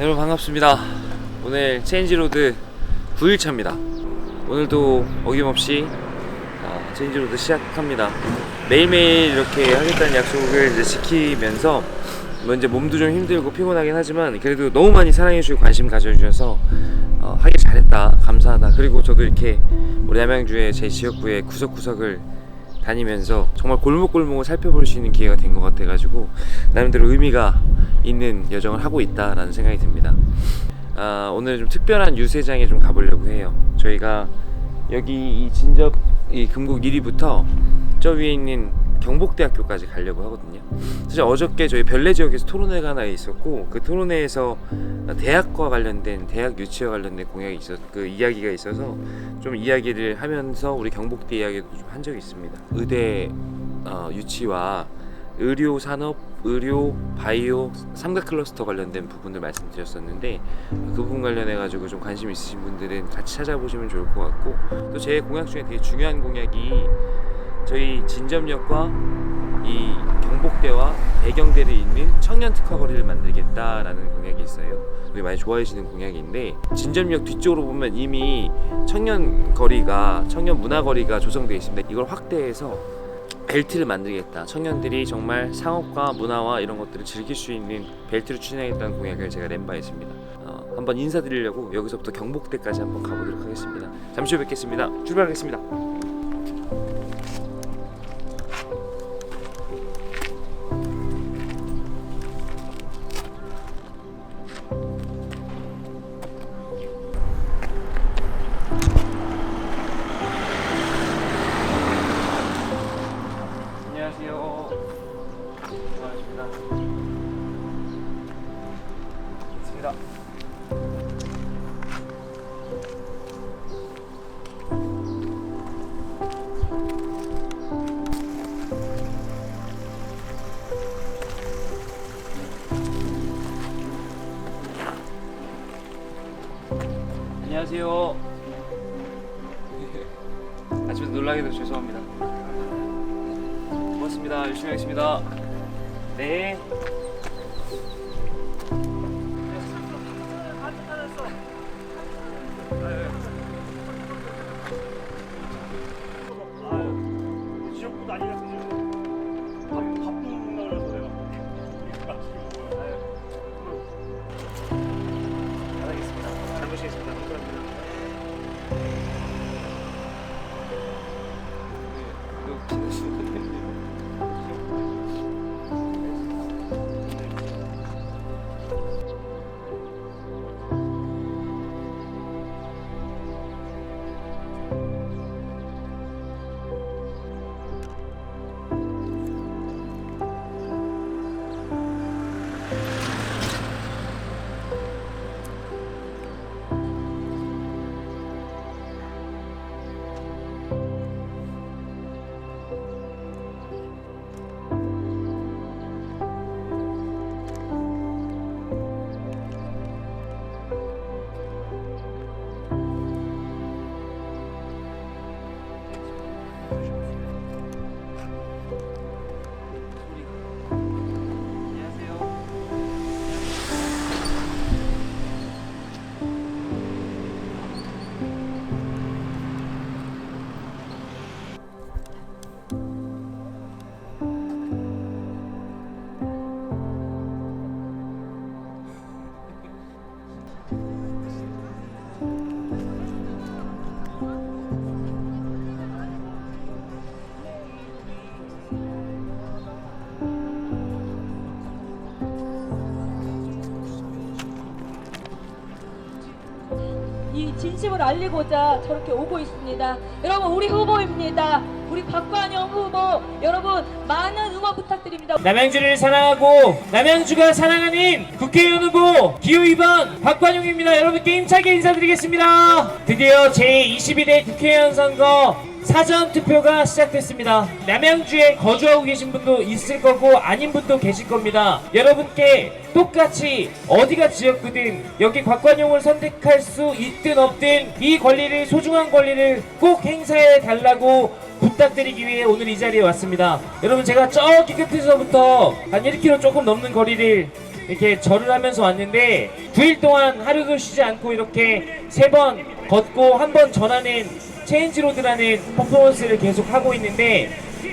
여러분 반갑습니다. 오늘 체인지로드 9일차입니다. 오늘도 어김없이 어, 체인지로드 시작합니다. 매일매일 이렇게 하겠다는 약속을 이제 지키면서 뭐 이제 몸도 좀 힘들고 피곤하긴 하지만 그래도 너무 많이 사랑해주시고 관심 가져주셔서 어, 하길 잘했다 감사하다 그리고 저도 이렇게 우리 남양주의 제 지역구의 구석구석을 다니면서 정말 골목골목을 살펴볼 수 있는 기회가 된 것 같아가지고 나름대로 의미가 있는 여정을 하고 있다라는 생각이 듭니다. 아, 오늘 좀 특별한 유세장에 좀 가보려고 해요. 저희가 여기 이 진접 이 금곡 1위부터 저 위에 있는 경복대학교까지 가려고 하거든요. 사실 어저께 저희 별내 지역에서 토론회가 하나 있었고 그 토론회에서 대학과 관련된 대학 유치와 관련된 공약이 있었 그 이야기가 있어서 좀 이야기를 하면서 우리 경복대 이야기도 좀 한 적이 있습니다. 의대 어, 유치와 의료 산업, 의료, 바이오 삼각 클러스터 관련된 부분을 말씀드렸었는데 그 부분 관련해 가지고 좀 관심 있으신 분들은 같이 찾아보시면 좋을 것 같고 또 제 공약 중에 되게 중요한 공약이 저희 진점역과 이 경복대와 배경대를 잇는 청년 특화 거리를 만들겠다라는 공약이 있어요. 우리 많이 좋아해 주시는 공약인데 진점역 뒤쪽으로 보면 이미 청년 거리가 청년 문화 거리가 조성되어 있습니다. 이걸 확대해서 벨트를 만들겠다. 청년들이 정말 상업과 문화와 이런 것들을 즐길 수 있는 벨트를 추진하겠다는 공약을 제가 낸 바 있습니다. 어, 한번 인사드리려고 여기서부터 경복대까지 한번 가보도록 하겠습니다. 잠시 후 뵙겠습니다. 출발하겠습니다. 안녕하세요. 아침에 놀라게 돼서 죄송합니다. 고맙습니다. 열심히 하겠습니다. 네. 이 진심을 알리고자 저렇게 오고 있습니다. 여러분 우리 후보입니다. 우리 박관영 후보 여러분 많은 응원 부탁드립니다. 남양주를 사랑하고 남양주가 사랑하는 국회의원 후보 기호 2번 박관용입니다. 여러분께 힘차게 인사드리겠습니다. 드디어 제22대 국회의원 선거 사전 투표가 시작됐습니다. 남양주에 거주하고 계신 분도 있을 거고 아닌 분도 계실 겁니다. 여러분께 똑같이 어디가 지역구든 여기 곽관용을 선택할 수 있든 없든 이 권리를 소중한 권리를 꼭 행사해 달라고 부탁드리기 위해 오늘 이 자리에 왔습니다. 여러분 제가 저기 끝에서부터 한 1km 조금 넘는 거리를 이렇게 절을 하면서 왔는데 9일 동안 하루도 쉬지 않고 이렇게 세 번 걷고 한 번 전하는 체인지로드라는 퍼포먼스를 계속 하고 있는데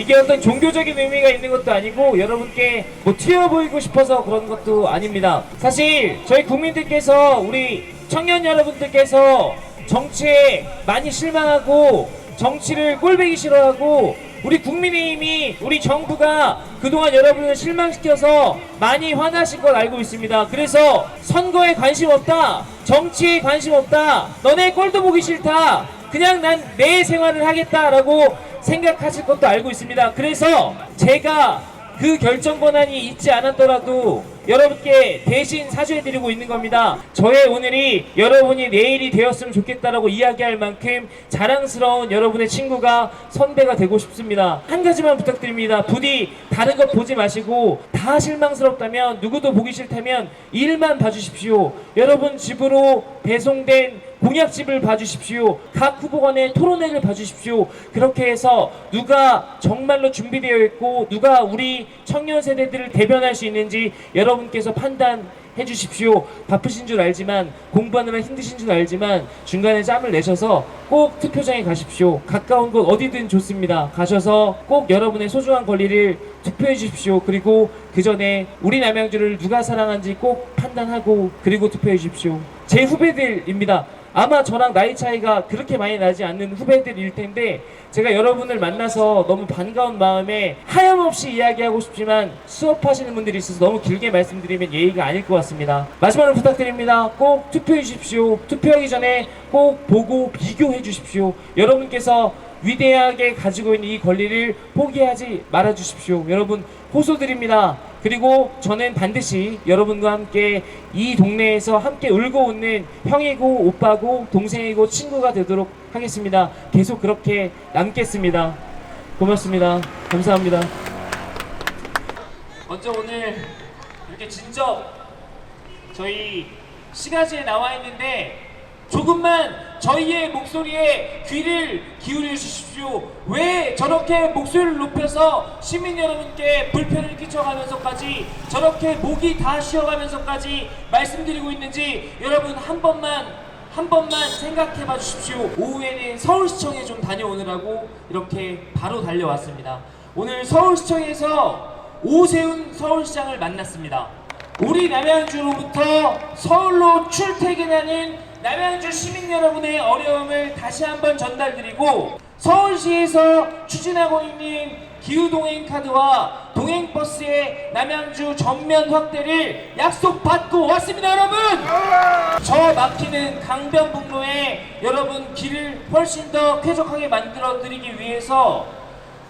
이게 어떤 종교적인 의미가 있는 것도 아니고 여러분께 뭐 튀어 보이고 싶어서 그런 것도 아닙니다. 사실 저희 국민들께서 우리 청년 여러분들께서 정치에 많이 실망하고 정치를 꼴배기 싫어하고 우리 국민의힘이 우리 정부가 그동안 여러분을 실망시켜서 많이 화나신 걸 알고 있습니다. 그래서 선거에 관심 없다. 정치에 관심 없다. 너네 꼴도 보기 싫다. 그냥 난 내 생활을 하겠다라고 생각하실 것도 알고 있습니다. 그래서 제가 그 결정 권한이 있지 않았더라도 여러분께 대신 사죄해드리고 있는 겁니다. 저의 오늘이 여러분이 내일이 되었으면 좋겠다라고 이야기할 만큼 자랑스러운 여러분의 친구가 선배가 되고 싶습니다. 한 가지만 부탁드립니다. 부디 다른 것 보지 마시고 다 실망스럽다면 누구도 보기 싫다면 일만 봐주십시오. 여러분 집으로 배송된 공약집을 봐주십시오. 각 후보 간의 토론회를 봐주십시오. 그렇게 해서 누가 정말로 준비되어 있고 누가 우리 청년 세대들을 대변할 수 있는지 여러분께서 판단 해 주십시오. 바쁘신 줄 알지만 공부하느라 힘드신 줄 알지만 중간에 짬을 내셔서 꼭 투표장에 가십시오. 가까운 곳 어디든 좋습니다. 가셔서 꼭 여러분의 소중한 권리를 투표해 주십시오. 그리고 그 전에 우리 남양주를 누가 사랑하는지 꼭 판단하고 그리고 투표해 주십시오. 제 후배들입니다. 아마 저랑 나이 차이가 그렇게 많이 나지 않는 후배들일 텐데 제가 여러분을 만나서 너무 반가운 마음에 하염없이 이야기하고 싶지만 수업하시는 분들이 있어서 너무 길게 말씀드리면 예의가 아닐 것 같습니다. 마지막으로 부탁드립니다. 꼭 투표해 주십시오. 투표하기 전에 꼭 보고 비교해 주십시오. 여러분께서 위대하게 가지고 있는 이 권리를 포기하지 말아 주십시오. 여러분 호소드립니다. 그리고 저는 반드시 여러분과 함께 이 동네에서 함께 울고 웃는 형이고 오빠고 동생이고 친구가 되도록 하겠습니다. 계속 그렇게 남겠습니다. 고맙습니다. 감사합니다. 먼저 오늘 이렇게 진짜 저희 시가지에 나와 있는데 조금만 저희의 목소리에 귀를 기울여 주십시오. 왜 저렇게 목소리를 높여서 시민 여러분께 불편을 끼쳐가면서까지 저렇게 목이 다 쉬어가면서까지 말씀드리고 있는지 여러분 한 번만 한 번만 생각해 봐 주십시오. 오후에는 서울시청에 좀 다녀오느라고 이렇게 바로 달려왔습니다. 오늘 서울시청에서 오세훈 서울시장을 만났습니다. 우리 남양주로부터 서울로 출퇴근하는 남양주 시민 여러분의 어려움을 다시 한번 전달드리고 서울시에서 추진하고 있는 기후동행 카드와 동행버스의 남양주 전면 확대를 약속받고 왔습니다 여러분! 저 막히는 강변북로에 여러분 길을 훨씬 더 쾌적하게 만들어 드리기 위해서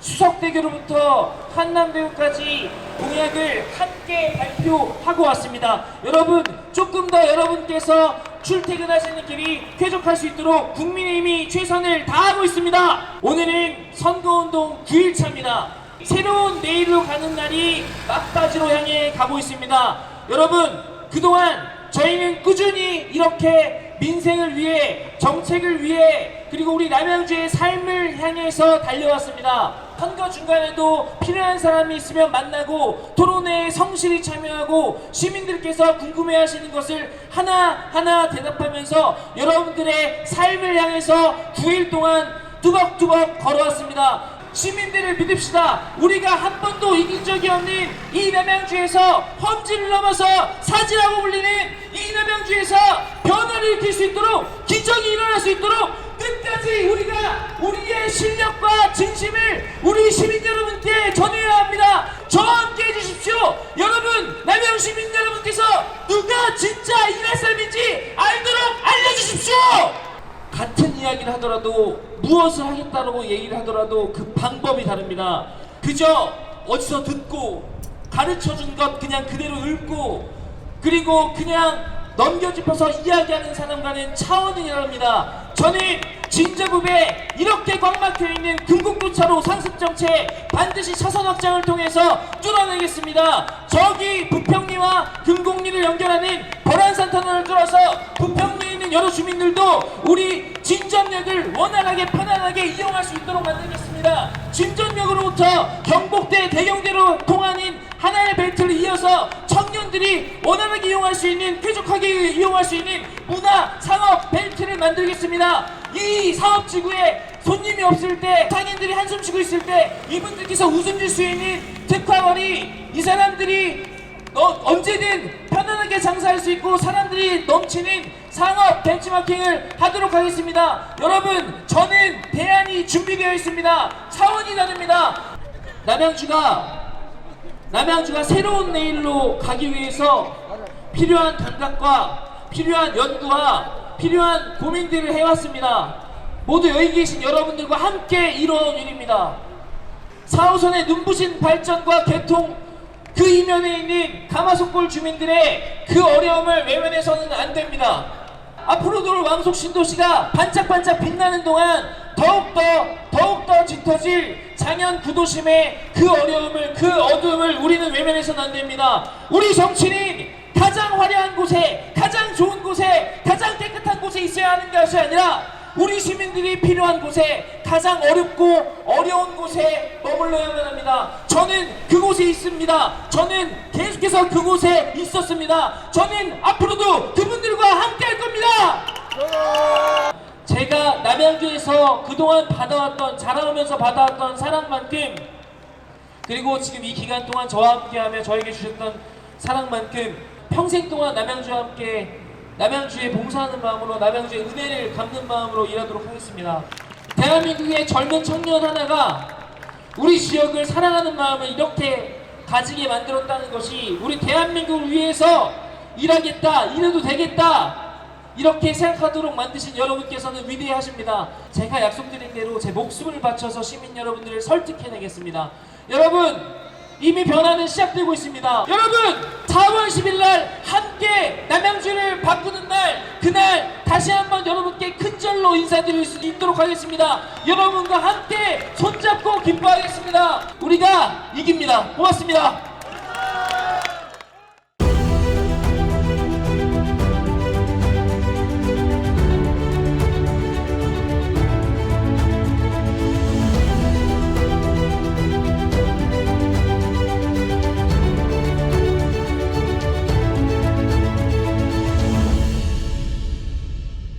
수석대교로부터 한남대교까지 공약을 함께 발표하고 왔습니다. 여러분 조금 더 여러분께서 출퇴근하시는 길이 쾌적할 수 있도록 국민의힘이 최선을 다하고 있습니다. 오늘은 선거운동 9일차입니다. 새로운 내일로 가는 날이 막바지로 향해 가고 있습니다. 여러분 그동안 저희는 꾸준히 이렇게 민생을 위해 정책을 위해 그리고 우리 남양주의 삶을 향해서 달려왔습니다. 선거 중간에도 필요한 사람이 있으면 만나고 토론회에 성실히 참여하고 시민들께서 궁금해하시는 것을 하나하나 대답하면서 여러분들의 삶을 향해서 9일 동안 뚜벅뚜벅 걸어왔습니다. 시민들을 믿읍시다. 우리가 한 번도 이긴 적이 없는 이 남양주에서 험지를 넘어서 사지라고 불리는 이 남양주에서 변화를 일으킬 수 있도록 기적이 일어날 수 있도록 끝까지 우리가 우리의 실력과 진심을 우리 시민 여러분께 전해야 합니다. 저와 함께 해주십시오. 여러분 남양 시민 여러분께서 누가 진짜 일할 사람인지 알도록 알려주십시오. 같은 이야기를 하더라도 무엇을 하겠다고 얘기를 하더라도 그 방법이 다릅니다. 그저 어디서 듣고 가르쳐 준 것 그냥 그대로 읊고 그리고 그냥 넘겨짚어서 이야기하는 사람과는 차원이 다릅니다. 저는 진저급에 이렇게 꽉 막혀 있는 금국도차로 상습 정책 반드시 차선 확장을 통해서 뚫어내겠습니다. 저기 부평리와 금곡리를 연결하는 벌안산 터널을 뚫어서 부평 있는 여러 주민들도 우리 진전역을 원활하게 편안하게 이용할 수 있도록 만들겠습니다. 진전역으로부터 경복대 대경대로 통하는 하나의 벨트를 이어서 청 청년들이 원활하게 이용할 수 있는 쾌적하게 이용할 수 있는 문화 상업 벨트를 만들겠습니다. 이 사업 지구에 손님이 없을 때 상인들이 한숨 쉬고 있을 때 이분들께서 웃음 줄 수 있는 특화원이 이 사람들이 어, 언제든 편안하게 장사할 수 있고 사람들이 넘치는 상업 벤치마킹을 하도록 하겠습니다. 여러분, 저는 대안이 준비되어 있습니다. 차원이 다릅니다. 남양주가 남양주가 새로운 내일로 가기 위해서 필요한 감각과 필요한 연구와 필요한 고민들을 해왔습니다. 모두 여기 계신 여러분들과 함께 이뤄온 일입니다. 4호선의 눈부신 발전과 개통 그 이면에 있는 가마솥골 주민들의 그 어려움을 외면해서는 안 됩니다. 앞으로도 왕속 신도시가 반짝반짝 빛나는 동안 더욱더 더욱더 짙어질 장현 구도심의 그 어려움을 그 어둠을 우리는 외면해서는 안 됩니다. 우리 정치는 가장 화려한 곳에 가장 좋은 곳에 가장 깨끗한 곳에 있어야 하는 것이 아니라 우리 시민들이 필요한 곳에 가장 어렵고 어려운 곳에 머물러야만 합니다. 저는 그곳에 있습니다. 저는 계속해서 그곳에 있었습니다. 저는 앞으로도 그분들과 함께 할 겁니다. 제가 남양주에서 그동안 받아왔던 자라오면서 받아왔던 사랑만큼 그리고 지금 이 기간 동안 저와 함께하며 저에게 주셨던 사랑만큼 평생 동안 남양주와 함께 남양주에 봉사하는 마음으로 남양주의 은혜를 갚는 마음으로 일하도록 하겠습니다. 대한민국의 젊은 청년 하나가 우리 지역을 사랑하는 마음을 이렇게 가지게 만들었다는 것이 우리 대한민국을 위해서 일하겠다, 일해도 되겠다, 이렇게 생각하도록 만드신 여러분께서는 위대하십니다. 제가 약속드린 대로 제 목숨을 바쳐서 시민 여러분들을 설득해내겠습니다. 여러분, 이미 변화는 시작되고 있습니다. 여러분, 4월 10일 날 함께 남양주를 바꾸는 날, 그날 다시 한번 여러분께 큰절로 인사드릴 수 있도록 하겠습니다. 여러분과 함께 손잡고 기뻐하겠습니다. 우리가 이깁니다. 고맙습니다.